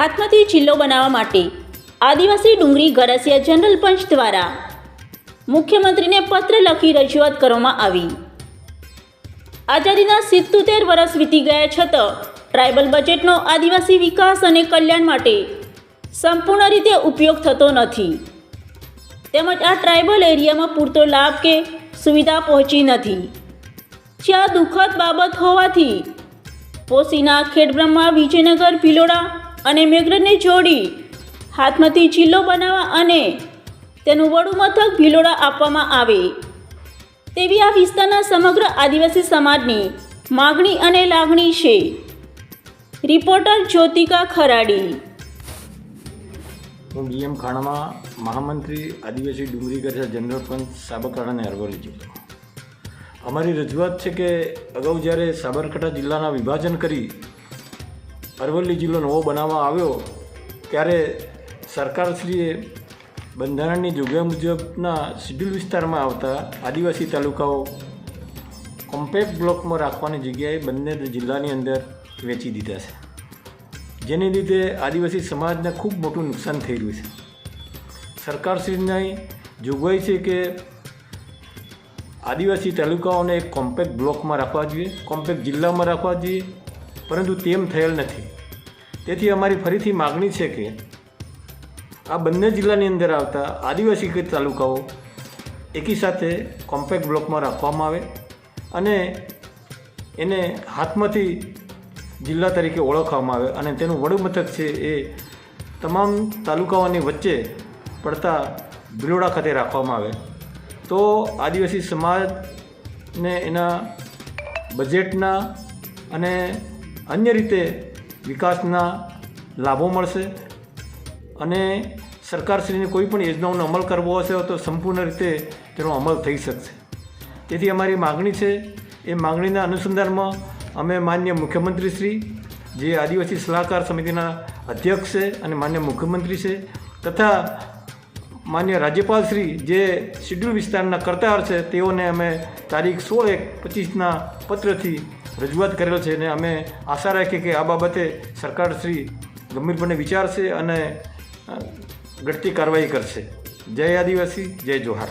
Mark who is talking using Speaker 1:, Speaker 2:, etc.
Speaker 1: હાથમાંથી જિલ્લો બનાવવા માટે. આદિવાસી ડુંગરી ગરસિયા જનરલ પંચ દ્વારા મુખ્યમંત્રીને પત્ર લખી રજૂઆત કરવામાં આવી. આઝાદીના સિત્તોતેર વર્ષ વીતી ગયા છતાં, ટ્રાઇબલ બજેટનો આદિવાસી વિકાસ અને કલ્યાણ માટે સંપૂર્ણ રીતે ઉપયોગ થતો નથી. તેમજ આ ટ્રાઇબલ એરિયામાં પૂરતો લાભ કે સુવિધા પહોંચી નથી. જ્યાં દુઃખદ બાબત હોવાથી, પોસીના ખેડબ્રહ્મા વિજયનગર, ભિલોડા અને મેઘરજને જોડી હાથમાંથી જિલ્લો બનાવવા અને તેનું વડું મથક ભિલોડા આપવામાં આવે. તેવી આ વિસ્તારના સમગ્ર આદિવાસી સમાજની માગણી અને લાગણી છે. રિપોર્ટર જ્યોતિકા ખરાડી.
Speaker 2: હું ડીએમ ખાણામાં મહામંત્રી આદિવાસી ડુંગરી કરતા જનરલ પંચ સાબરકાંઠા અને અરવલ્લી જિલ્લો અમારી રજૂઆત છે કે અગાઉ જ્યારે સાબરકાંઠા જિલ્લાના વિભાજન કરી અરવલ્લી જિલ્લો નવો બનાવવામાં આવ્યો, ત્યારે સરકારશ્રીએ બંધારણની જોગવાઈ મુજબના શિડ્યુલ વિસ્તારમાં આવતા આદિવાસી તાલુકાઓ કોમ્પેક્ટ બ્લોકમાં રાખવાની જગ્યાએ બંને જિલ્લાની અંદર વેચી દીધા છે. જેને લીધે આદિવાસી સમાજને ખૂબ મોટું નુકસાન થઈ રહ્યું છે. સરકારશ્રીની જોગવાઈ છે કે આદિવાસી તાલુકાઓને એક કોમ્પેક્ટ બ્લોકમાં રાખવા જોઈએ, કોમ્પેક્ટ જિલ્લામાં રાખવા જોઈએ પરંતુ તેમ થયેલ નથી. તેથી અમારી ફરીથી માગણી છે કે આ બંને જિલ્લાની અંદર આવતા આદિવાસી તાલુકાઓ એકી સાથે કોમ્પેક્ટ બ્લોકમાં રાખવામાં આવે અને એને હાથમાંથી જિલ્લા તરીકે ઓળખવામાં આવે અને તેનું વડુમથક છે એ તમામ તાલુકાઓની વચ્ચે પડતા ભિલોડા ખાતે રાખવામાં આવે. તો આદિવાસી સમાજને એના બજેટના અને અન્ય રીતે વિકાસના લાભો મળશે અને સરકારશ્રીને કોઈ પણ યોજનાઓનો અમલ કરવો હશે તો સંપૂર્ણ રીતે તેનો અમલ થઈ શકશે. તેથી અમારી માગણી છે, એ માગણીના અનુસંધાનમાં અમે માન્ય મુખ્યમંત્રી શ્રી, જે આદિવાસી સલાહકાર સમિતિના અધ્યક્ષ છે અને માન્ય મુખ્યમંત્રી છે, તથા માન્ય રાજ્યપાલ શ્રી, જે શિડ્યુલ વિસ્તારના કરતાર છે, તેઓને અમે તારીખ સોળ એક પચીસના પત્રથી રજૂઆત કરેલ છે અને અમે આશા રાખીએ કે આ બાબતે સરકાર શ્રી ગંભીરપણે વિચારશે અને ઘટતી કાર્યવાહી કરશે. જય આદિવાસી, જય જોહાર.